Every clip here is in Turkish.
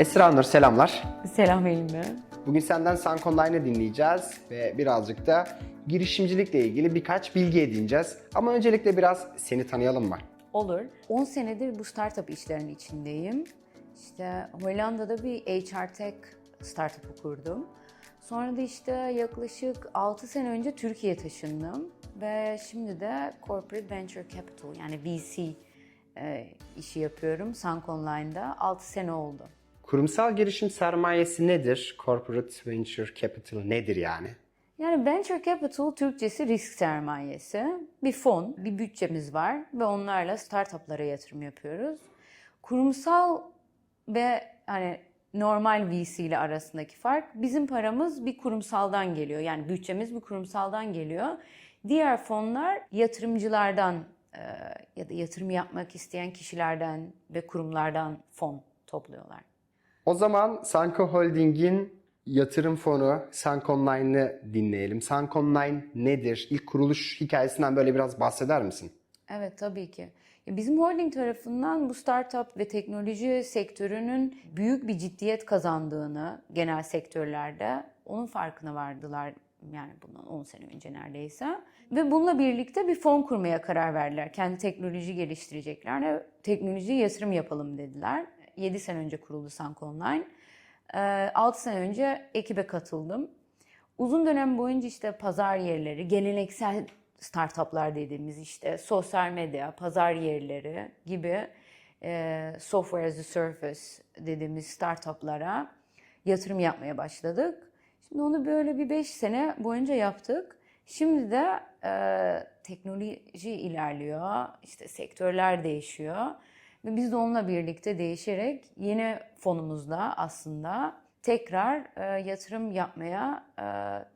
Esra Nur selamlar. Selam Elime. Bugün senden Sank Online'ı dinleyeceğiz ve birazcık da girişimcilikle ilgili birkaç bilgi edineceğiz. Ama öncelikle biraz seni tanıyalım mı? Olur. 10 senedir bu startup işlerinin içindeyim. İşte Hollanda'da bir HR Tech startup'ı kurdum. Sonra da işte yaklaşık 6 sene önce Türkiye'ye taşındım. Ve şimdi de Corporate Venture Capital yani VC e, işi yapıyorum Sank Online'da. 6 sene oldu. Kurumsal girişim sermayesi nedir? Corporate Venture Capital nedir yani? Yani Venture Capital Türkçesi risk sermayesi. Bir fon, bir bütçemiz var ve onlarla startuplara yatırım yapıyoruz. Kurumsal ve hani normal VC ile arasındaki fark bizim paramız bir kurumsaldan geliyor. Yani bütçemiz bir kurumsaldan geliyor. Diğer fonlar yatırımcılardan e, ya da yatırım yapmak isteyen kişilerden ve kurumlardan fon topluyorlar. O zaman Sanko Holding'in yatırım fonu Sank Online'ı dinleyelim. Sank Online nedir? İlk kuruluş hikayesinden böyle biraz bahseder misin? Evet tabii ki. Bizim holding tarafından bu startup ve teknoloji sektörünün büyük bir ciddiyet kazandığını genel sektörlerde onun farkına vardılar yani bundan 10 sene önce neredeyse. Ve bununla birlikte bir fon kurmaya karar verdiler. Kendi teknoloji geliştirecekler ve teknolojiye yatırım yapalım dediler. 7 sene önce kuruldu Sank Online. 6 sene önce ekibe katıldım. Uzun dönem boyunca işte pazar yerleri, geleneksel startuplar dediğimiz işte sosyal medya, pazar yerleri gibi e, software as a service dediğimiz startuplara yatırım yapmaya başladık. Şimdi onu böyle bir 5 sene boyunca yaptık. Şimdi de e, teknoloji ilerliyor, işte sektörler değişiyor ve biz de onunla birlikte değişerek yeni fonumuzda aslında tekrar e, yatırım yapmaya e,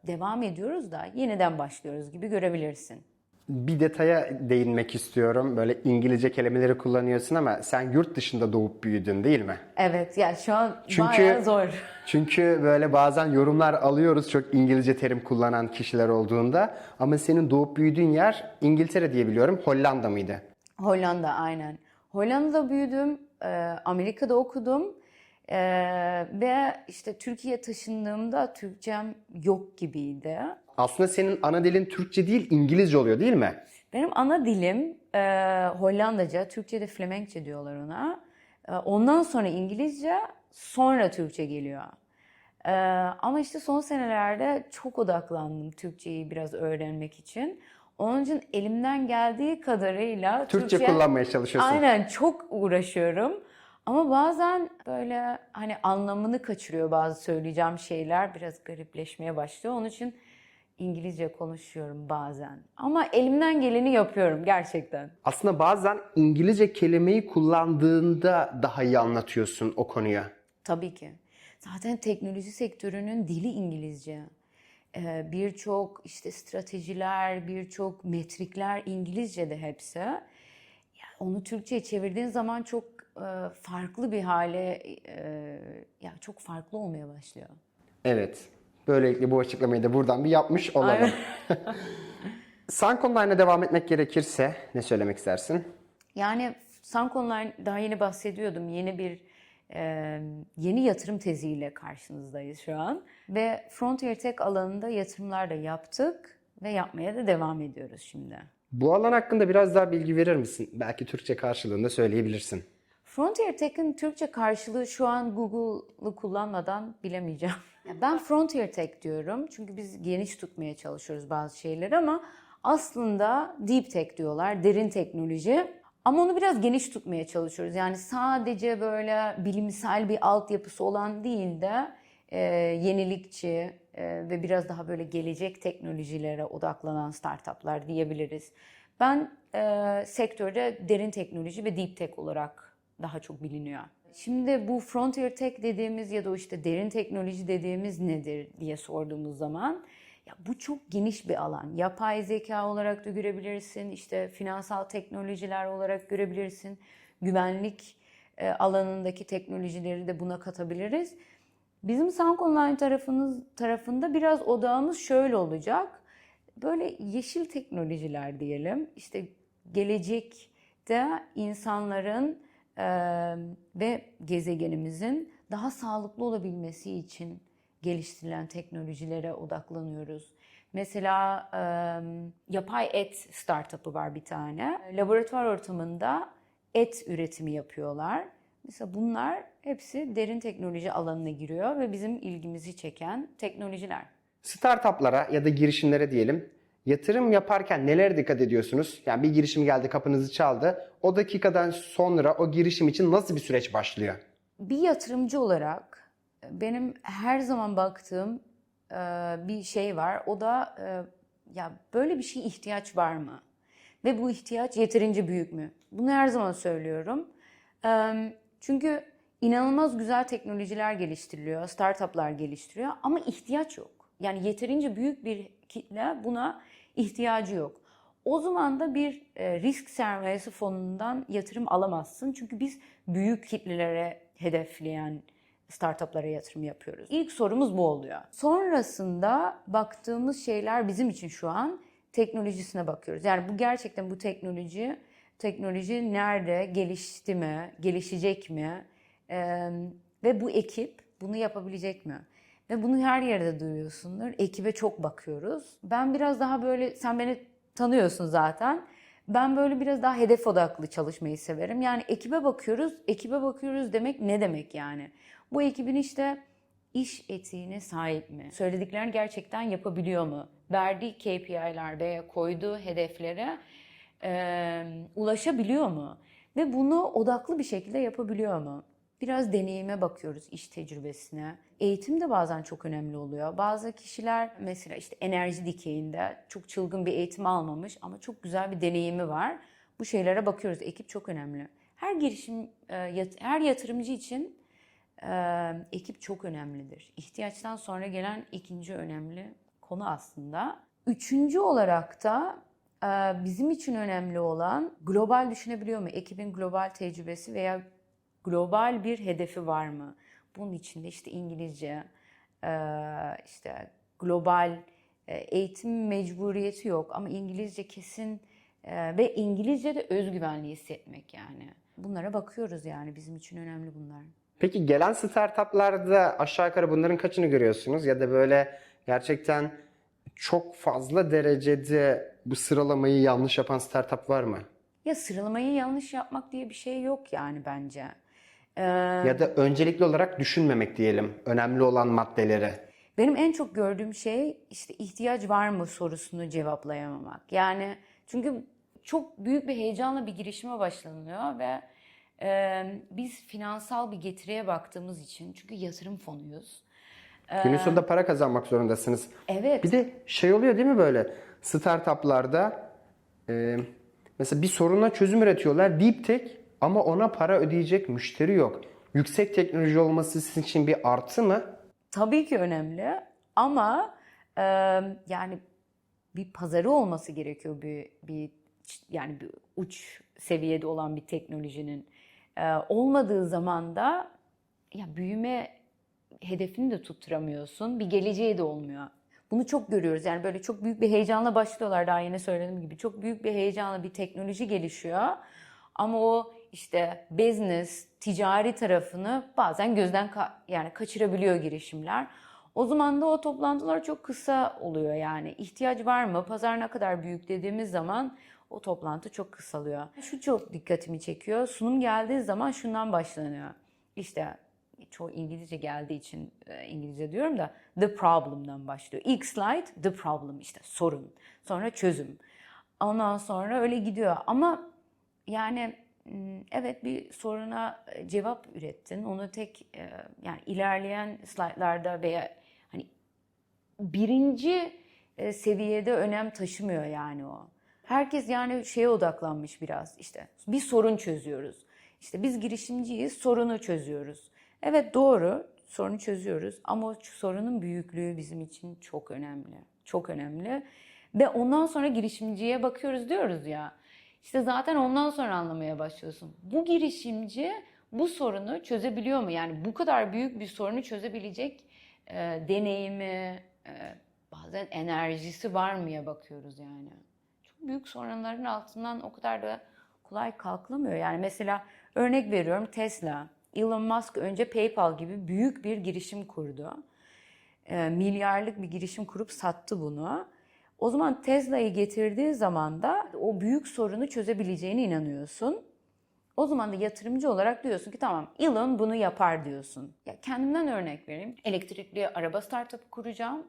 devam ediyoruz da yeniden başlıyoruz gibi görebilirsin. Bir detaya değinmek istiyorum. Böyle İngilizce kelimeleri kullanıyorsun ama sen yurt dışında doğup büyüdün değil mi? Evet yani şu an Çünkü- bayağı zor. Çünkü böyle bazen yorumlar alıyoruz çok İngilizce terim kullanan kişiler olduğunda. Ama senin doğup büyüdüğün yer İngiltere diye biliyorum. Hollanda mıydı? Hollanda aynen. Hollanda'da büyüdüm, e, Amerika'da okudum e, ve işte Türkiye'ye taşındığımda Türkçem yok gibiydi. Aslında senin ana dilin Türkçe değil İngilizce oluyor değil mi? Benim ana dilim e, Hollandaca, Türkçe'de Flemenkçe diyorlar ona. E, ondan sonra İngilizce, sonra Türkçe geliyor. Ama işte son senelerde çok odaklandım Türkçeyi biraz öğrenmek için. Onun için elimden geldiği kadarıyla Türkçe kullanmaya çalışıyorsun. Aynen çok uğraşıyorum. Ama bazen böyle hani anlamını kaçırıyor bazı söyleyeceğim şeyler. Biraz garipleşmeye başlıyor. Onun için İngilizce konuşuyorum bazen. Ama elimden geleni yapıyorum gerçekten. Aslında bazen İngilizce kelimeyi kullandığında daha iyi anlatıyorsun o konuyu. Tabii ki. Zaten teknoloji sektörünün dili İngilizce. Birçok işte stratejiler, birçok metrikler İngilizce'de hepsi. Yani onu Türkçe'ye çevirdiğin zaman çok farklı bir hale, e, ya çok farklı olmaya başlıyor. Evet. Böylelikle bu açıklamayı da buradan bir yapmış olalım. Aynen. Sank Online'a devam etmek gerekirse ne söylemek istersin? Yani Sank Online daha yeni bahsediyordum. Yeni bir e, yeni yatırım teziyle karşınızdayız şu an. Ve Frontier Tech alanında yatırımlar da yaptık ve yapmaya da devam ediyoruz şimdi. Bu alan hakkında biraz daha bilgi verir misin? Belki Türkçe karşılığında söyleyebilirsin. Frontier Tech'in Türkçe karşılığı şu an Google'ı kullanmadan bilemeyeceğim. Ben Frontier Tech diyorum çünkü biz geniş tutmaya çalışıyoruz bazı şeyleri ama aslında Deep Tech diyorlar, derin teknoloji. Ama onu biraz geniş tutmaya çalışıyoruz. Yani sadece böyle bilimsel bir altyapısı olan değil de e, yenilikçi e, ve biraz daha böyle gelecek teknolojilere odaklanan startuplar diyebiliriz. Ben e, sektörde derin teknoloji ve deep tech olarak daha çok biliniyor. Şimdi bu frontier tech dediğimiz ya da işte derin teknoloji dediğimiz nedir diye sorduğumuz zaman ya bu çok geniş bir alan. Yapay zeka olarak da görebilirsin, işte finansal teknolojiler olarak görebilirsin, güvenlik e, alanındaki teknolojileri de buna katabiliriz. Bizim Sank Online tarafınız, tarafında biraz odağımız şöyle olacak. Böyle yeşil teknolojiler diyelim. İşte gelecekte insanların e, ve gezegenimizin daha sağlıklı olabilmesi için geliştirilen teknolojilere odaklanıyoruz. Mesela e, yapay et startup'ı var bir tane. Laboratuvar ortamında et üretimi yapıyorlar. Mesela bunlar hepsi derin teknoloji alanına giriyor ve bizim ilgimizi çeken teknolojiler. Startuplara ya da girişimlere diyelim yatırım yaparken nelere dikkat ediyorsunuz? Yani bir girişim geldi kapınızı çaldı. O dakikadan sonra o girişim için nasıl bir süreç başlıyor? Bir yatırımcı olarak benim her zaman baktığım e, bir şey var. O da e, ya böyle bir şeye ihtiyaç var mı? Ve bu ihtiyaç yeterince büyük mü? Bunu her zaman söylüyorum. Çünkü inanılmaz güzel teknolojiler geliştiriliyor, startuplar geliştiriyor ama ihtiyaç yok. Yani yeterince büyük bir kitle buna ihtiyacı yok. O zaman da bir e, risk sermayesi fonundan yatırım alamazsın. Çünkü biz büyük kitlelere hedefleyen startuplara yatırım yapıyoruz. İlk sorumuz bu oluyor. Sonrasında baktığımız şeyler bizim için şu an teknolojisine bakıyoruz. Yani bu gerçekten bu teknoloji teknoloji nerede gelişti mi, gelişecek mi Ee, ve bu ekip bunu yapabilecek mi? Ve bunu her yerde duyuyorsundur. Ekibe çok bakıyoruz. Ben biraz daha böyle, sen beni tanıyorsun zaten. Ben böyle biraz daha hedef odaklı çalışmayı severim. Yani ekibe bakıyoruz. Ekibe bakıyoruz demek ne demek yani? Bu ekibin işte iş etiğine sahip mi? Söylediklerini gerçekten yapabiliyor mu? Verdiği KPI'ler veya koyduğu hedeflere e, ulaşabiliyor mu? Ve bunu odaklı bir şekilde yapabiliyor mu? Biraz deneyime bakıyoruz, iş tecrübesine. Eğitim de bazen çok önemli oluyor. Bazı kişiler mesela işte enerji dikeyinde çok çılgın bir eğitim almamış ama çok güzel bir deneyimi var. Bu şeylere bakıyoruz. Ekip çok önemli. Her girişim, her yatırımcı için e, ekip çok önemlidir. İhtiyaçtan sonra gelen ikinci önemli konu aslında. Üçüncü olarak da e, bizim için önemli olan global düşünebiliyor mu? Ekibin global tecrübesi veya global bir hedefi var mı? Bunun içinde işte İngilizce, e, işte global e, eğitim mecburiyeti yok ama İngilizce kesin e, ve İngilizce'de özgüvenli hissetmek yani. Bunlara bakıyoruz yani bizim için önemli bunlar. Peki gelen startuplarda aşağı yukarı bunların kaçını görüyorsunuz? Ya da böyle gerçekten çok fazla derecede bu sıralamayı yanlış yapan startup var mı? Ya sıralamayı yanlış yapmak diye bir şey yok yani bence. Ee, Ya da öncelikli olarak düşünmemek diyelim önemli olan maddeleri. Benim en çok gördüğüm şey işte ihtiyaç var mı sorusunu cevaplayamamak. Yani çünkü çok büyük bir heyecanla bir girişime başlanıyor ve e, biz finansal bir getiriye baktığımız için çünkü yatırım fonuyuz. Günün sonunda para kazanmak zorundasınız. Evet. Bir de şey oluyor değil mi böyle startuplarda e, mesela bir soruna çözüm üretiyorlar deep tech ama ona para ödeyecek müşteri yok. Yüksek teknoloji olması sizin için bir artı mı? Tabii ki önemli ama e, yani bir pazarı olması gerekiyor bir, bir yani bir uç seviyede olan bir teknolojinin E, olmadığı zaman da ya büyüme hedefini de tutturamıyorsun bir geleceği de olmuyor. Bunu çok görüyoruz yani böyle çok büyük bir heyecanla başlıyorlar daha yeni söylediğim gibi çok büyük bir heyecanla bir teknoloji gelişiyor ama o işte business, ticari tarafını bazen gözden ka- yani kaçırabiliyor girişimler. O zaman da o toplantılar çok kısa oluyor yani. ihtiyaç var mı? Pazar ne kadar büyük dediğimiz zaman o toplantı çok kısalıyor. Şu çok dikkatimi çekiyor. Sunum geldiği zaman şundan başlanıyor. İşte çoğu İngilizce geldiği için e, İngilizce diyorum da the problem'dan başlıyor. İlk slide the problem işte sorun. Sonra çözüm. Ondan sonra öyle gidiyor. Ama yani evet bir soruna e, cevap ürettin. Onu tek e, yani ilerleyen slaytlarda veya hani birinci seviyede önem taşımıyor yani o. Herkes yani şeye odaklanmış biraz işte bir sorun çözüyoruz. İşte biz girişimciyiz sorunu çözüyoruz. Evet doğru sorunu çözüyoruz ama sorunun büyüklüğü bizim için çok önemli. Çok önemli. Ve ondan sonra girişimciye bakıyoruz diyoruz ya. İşte zaten ondan sonra anlamaya başlıyorsun. Bu girişimci bu sorunu çözebiliyor mu? Yani bu kadar büyük bir sorunu çözebilecek e, deneyimi, e, bazen enerjisi var mıya bakıyoruz yani. Büyük sorunların altından o kadar da kolay kalkılamıyor. Yani mesela örnek veriyorum Tesla. Elon Musk önce PayPal gibi büyük bir girişim kurdu. E, milyarlık bir girişim kurup sattı bunu. O zaman Tesla'yı getirdiği zaman da o büyük sorunu çözebileceğine inanıyorsun. O zaman da yatırımcı olarak diyorsun ki tamam Elon bunu yapar diyorsun. Ya kendimden örnek vereyim. Elektrikli araba startup kuracağım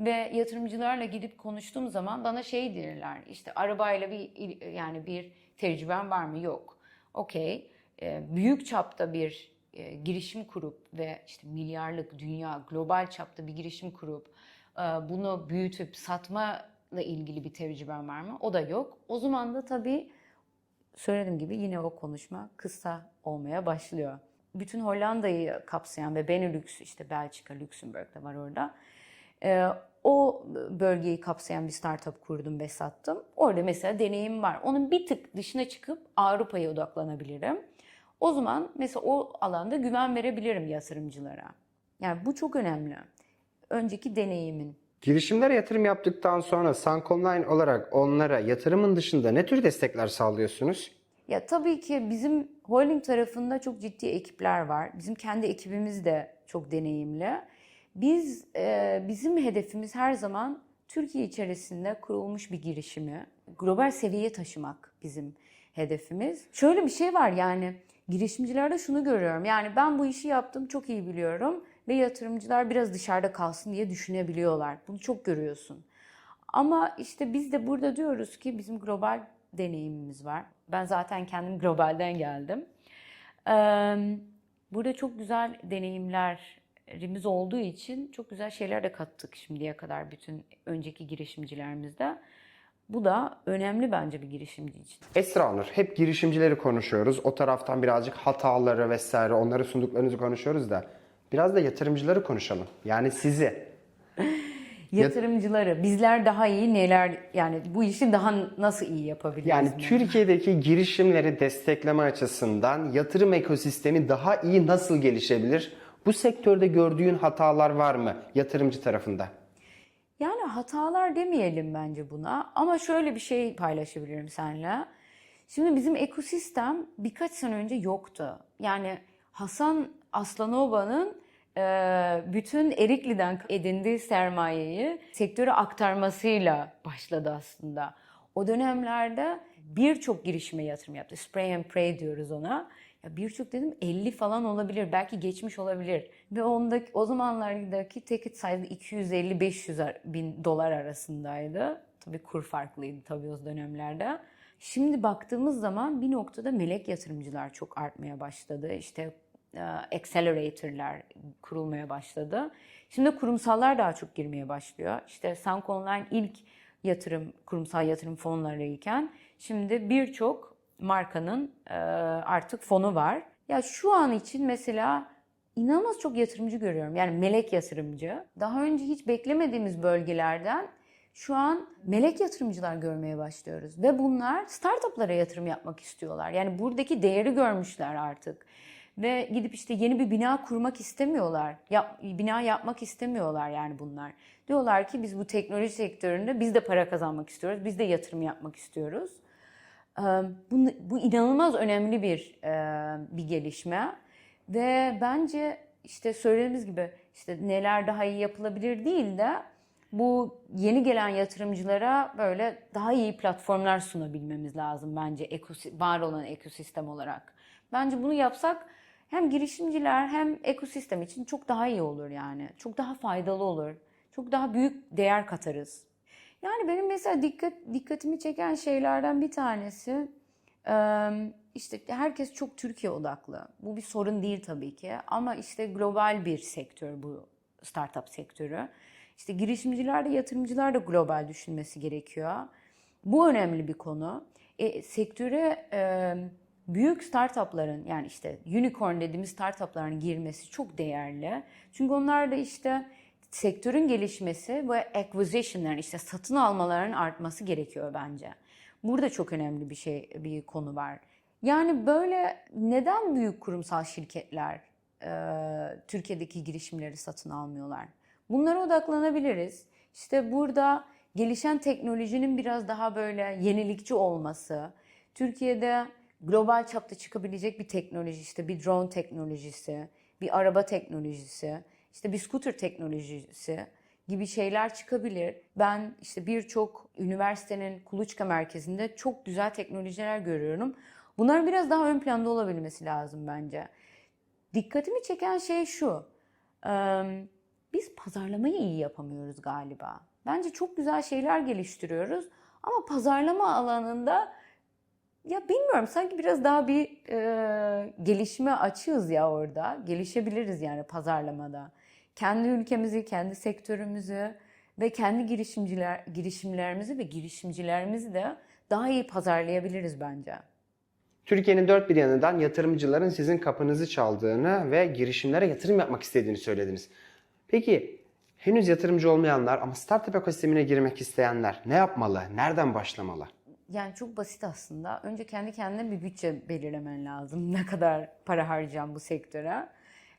ve yatırımcılarla gidip konuştuğum zaman bana şey derler. İşte arabayla bir yani bir tecrüben var mı? Yok. Okey. Ee, büyük çapta bir e, girişim kurup ve işte milyarlık dünya global çapta bir girişim kurup e, bunu büyütüp satmayla ilgili bir tecrüben var mı? O da yok. O zaman da tabii söylediğim gibi yine o konuşma kısa olmaya başlıyor. Bütün Hollanda'yı kapsayan ve Benelux işte Belçika, Lüksemburg var orada. Ee, o bölgeyi kapsayan bir startup kurdum ve sattım. Orada mesela deneyim var. Onun bir tık dışına çıkıp Avrupa'ya odaklanabilirim. O zaman mesela o alanda güven verebilirim yatırımcılara. Yani bu çok önemli. Önceki deneyimin. Girişimlere yatırım yaptıktan sonra Sank Online olarak onlara yatırımın dışında ne tür destekler sağlıyorsunuz? Ya tabii ki bizim holding tarafında çok ciddi ekipler var. Bizim kendi ekibimiz de çok deneyimli. Biz e, bizim hedefimiz her zaman Türkiye içerisinde kurulmuş bir girişimi global seviyeye taşımak bizim hedefimiz. Şöyle bir şey var yani girişimcilerde şunu görüyorum. Yani ben bu işi yaptım çok iyi biliyorum ve yatırımcılar biraz dışarıda kalsın diye düşünebiliyorlar. Bunu çok görüyorsun. Ama işte biz de burada diyoruz ki bizim global deneyimimiz var. Ben zaten kendim globalden geldim. Burada çok güzel deneyimlerimiz olduğu için çok güzel şeyler de kattık şimdiye kadar bütün önceki girişimcilerimizde. Bu da önemli bence bir girişimci için. Esra Onur, hep girişimcileri konuşuyoruz. O taraftan birazcık hataları vesaire onları sunduklarınızı konuşuyoruz da biraz da yatırımcıları konuşalım. Yani sizi. Yatırımcıları bizler daha iyi neler yani bu işi daha nasıl iyi yapabiliriz? Yani mi? Türkiye'deki girişimleri destekleme açısından yatırım ekosistemi daha iyi nasıl gelişebilir? Bu sektörde gördüğün hatalar var mı yatırımcı tarafında? Yani hatalar demeyelim bence buna ama şöyle bir şey paylaşabilirim seninle. Şimdi bizim ekosistem birkaç sene önce yoktu. Yani Hasan Aslanova'nın e, bütün Erikli'den edindiği sermayeyi sektöre aktarmasıyla başladı aslında. O dönemlerde birçok girişime yatırım yaptı. Spray and pray diyoruz ona. Birçok dedim 50 falan olabilir, belki geçmiş olabilir. Ve ondaki, o zamanlardaki ticket size 250-500 bin dolar arasındaydı. Tabii kur farklıydı tabii o dönemlerde. Şimdi baktığımız zaman bir noktada melek yatırımcılar çok artmaya başladı. İşte e, accelerator'lar kurulmaya başladı. Şimdi kurumsallar daha çok girmeye başlıyor. İşte Sank Online ilk yatırım, kurumsal yatırım fonlarıyken şimdi birçok markanın e, artık fonu var. Ya şu an için mesela inanılmaz çok yatırımcı görüyorum. Yani melek yatırımcı. Daha önce hiç beklemediğimiz bölgelerden şu an melek yatırımcılar görmeye başlıyoruz. Ve bunlar startuplara yatırım yapmak istiyorlar. Yani buradaki değeri görmüşler artık. Ve gidip işte yeni bir bina kurmak istemiyorlar. Yap, bina yapmak istemiyorlar yani bunlar. Diyorlar ki biz bu teknoloji sektöründe biz de para kazanmak istiyoruz. Biz de yatırım yapmak istiyoruz. Bu, bu inanılmaz önemli bir bir gelişme ve bence işte söylediğimiz gibi işte neler daha iyi yapılabilir değil de bu yeni gelen yatırımcılara böyle daha iyi platformlar sunabilmemiz lazım bence var olan ekosistem olarak. Bence bunu yapsak hem girişimciler hem ekosistem için çok daha iyi olur yani. Çok daha faydalı olur. Çok daha büyük değer katarız. Yani benim mesela dikkat dikkatimi çeken şeylerden bir tanesi işte herkes çok Türkiye odaklı. Bu bir sorun değil tabii ki ama işte global bir sektör bu startup sektörü. İşte girişimciler de yatırımcılar da global düşünmesi gerekiyor. Bu önemli bir konu. E, sektöre e, büyük startupların yani işte unicorn dediğimiz startupların girmesi çok değerli. Çünkü onlar da işte sektörün gelişmesi ve acquisition'ların işte satın almaların artması gerekiyor bence. Burada çok önemli bir şey bir konu var. Yani böyle neden büyük kurumsal şirketler e, Türkiye'deki girişimleri satın almıyorlar? Bunlara odaklanabiliriz. İşte burada gelişen teknolojinin biraz daha böyle yenilikçi olması, Türkiye'de global çapta çıkabilecek bir teknoloji işte bir drone teknolojisi, bir araba teknolojisi, işte bir scooter teknolojisi gibi şeyler çıkabilir. Ben işte birçok üniversitenin kuluçka merkezinde çok güzel teknolojiler görüyorum. Bunların biraz daha ön planda olabilmesi lazım bence. Dikkatimi çeken şey şu. Biz pazarlamayı iyi yapamıyoruz galiba. Bence çok güzel şeyler geliştiriyoruz ama pazarlama alanında ya bilmiyorum sanki biraz daha bir e, gelişme açığız ya orada. Gelişebiliriz yani pazarlamada. Kendi ülkemizi, kendi sektörümüzü ve kendi girişimciler girişimlerimizi ve girişimcilerimizi de daha iyi pazarlayabiliriz bence. Türkiye'nin dört bir yanından yatırımcıların sizin kapınızı çaldığını ve girişimlere yatırım yapmak istediğini söylediniz. Peki henüz yatırımcı olmayanlar ama startup ekosistemine girmek isteyenler ne yapmalı? Nereden başlamalı? Yani çok basit aslında. Önce kendi kendine bir bütçe belirlemen lazım. Ne kadar para harcayacağım bu sektöre.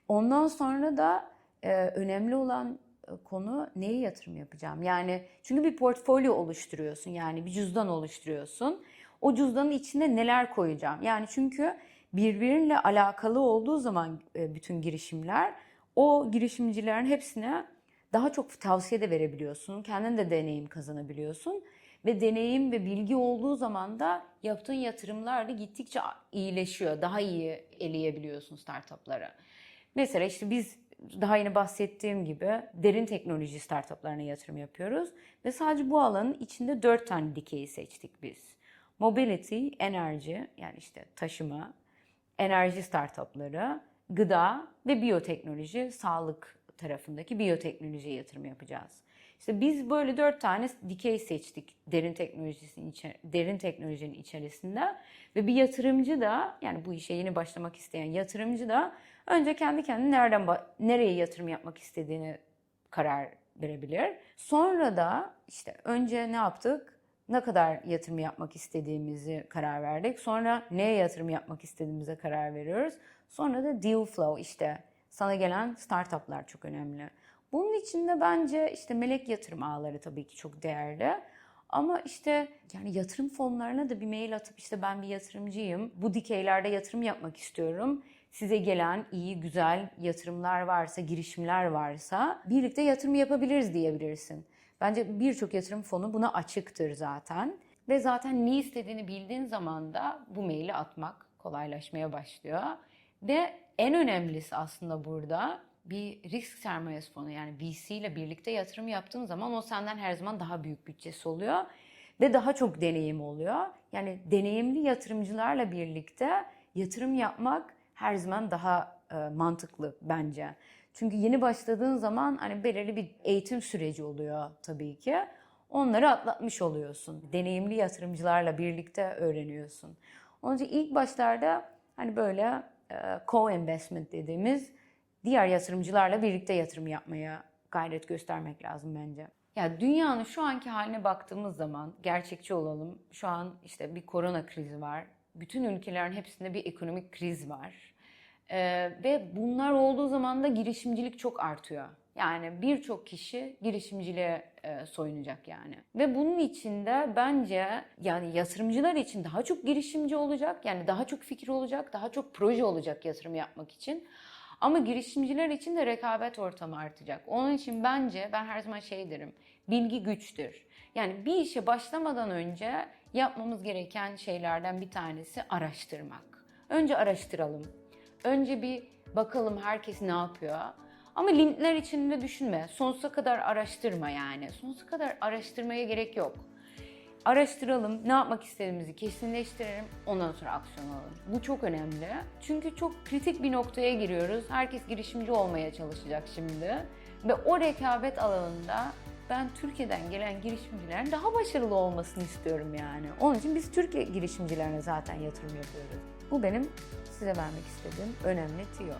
Ondan sonra da e, önemli olan e, konu neye yatırım yapacağım. Yani çünkü bir portfolyo oluşturuyorsun. Yani bir cüzdan oluşturuyorsun. O cüzdanın içine neler koyacağım. Yani çünkü birbiriyle alakalı olduğu zaman e, bütün girişimler o girişimcilerin hepsine daha çok tavsiye de verebiliyorsun. Kendin de deneyim kazanabiliyorsun. Ve deneyim ve bilgi olduğu zaman da yaptığın yatırımlar da gittikçe iyileşiyor. Daha iyi eleyebiliyorsun startupları. Mesela işte biz daha yeni bahsettiğim gibi derin teknoloji startuplarına yatırım yapıyoruz. Ve sadece bu alanın içinde dört tane dikeyi seçtik biz. Mobility, enerji yani işte taşıma, enerji startupları, gıda ve biyoteknoloji, sağlık tarafındaki biyoteknolojiye yatırım yapacağız. İşte biz böyle dört tane dikey seçtik derin teknolojisinin içe- derin teknolojinin içerisinde ve bir yatırımcı da yani bu işe yeni başlamak isteyen yatırımcı da önce kendi kendine nereden nereye yatırım yapmak istediğini karar verebilir. Sonra da işte önce ne yaptık? Ne kadar yatırım yapmak istediğimizi karar verdik. Sonra neye yatırım yapmak istediğimize karar veriyoruz. Sonra da deal flow işte sana gelen startuplar çok önemli. Bunun içinde bence işte melek yatırım ağları tabii ki çok değerli. Ama işte yani yatırım fonlarına da bir mail atıp işte ben bir yatırımcıyım. Bu dikeylerde yatırım yapmak istiyorum. Size gelen iyi güzel yatırımlar varsa, girişimler varsa birlikte yatırım yapabiliriz diyebilirsin. Bence birçok yatırım fonu buna açıktır zaten. Ve zaten ne istediğini bildiğin zaman da bu maili atmak kolaylaşmaya başlıyor. Ve en önemlisi aslında burada bir risk sermayesi fonu yani VC ile birlikte yatırım yaptığın zaman o senden her zaman daha büyük bütçesi oluyor ve daha çok deneyim oluyor. Yani deneyimli yatırımcılarla birlikte yatırım yapmak her zaman daha e, mantıklı bence. Çünkü yeni başladığın zaman hani belirli bir eğitim süreci oluyor tabii ki. Onları atlatmış oluyorsun. Deneyimli yatırımcılarla birlikte öğreniyorsun. Onun için ilk başlarda hani böyle e, co-investment dediğimiz diğer yatırımcılarla birlikte yatırım yapmaya gayret göstermek lazım bence. Ya dünyanın şu anki haline baktığımız zaman gerçekçi olalım. Şu an işte bir korona krizi var. Bütün ülkelerin hepsinde bir ekonomik kriz var. Ee, ve bunlar olduğu zaman da girişimcilik çok artıyor. Yani birçok kişi girişimciliğe e, soyunacak yani. Ve bunun içinde bence yani yatırımcılar için daha çok girişimci olacak. Yani daha çok fikir olacak, daha çok proje olacak yatırım yapmak için. Ama girişimciler için de rekabet ortamı artacak. Onun için bence ben her zaman şey derim. Bilgi güçtür. Yani bir işe başlamadan önce yapmamız gereken şeylerden bir tanesi araştırmak. Önce araştıralım. Önce bir bakalım herkes ne yapıyor. Ama linkler içinde düşünme. Sonsuza kadar araştırma yani. Sonsuza kadar araştırmaya gerek yok. Araştıralım, ne yapmak istediğimizi kesinleştirelim, ondan sonra aksiyon alalım. Bu çok önemli. Çünkü çok kritik bir noktaya giriyoruz. Herkes girişimci olmaya çalışacak şimdi. Ve o rekabet alanında ben Türkiye'den gelen girişimcilerin daha başarılı olmasını istiyorum yani. Onun için biz Türkiye girişimcilerine zaten yatırım yapıyoruz. Bu benim size vermek istediğim önemli tüyo.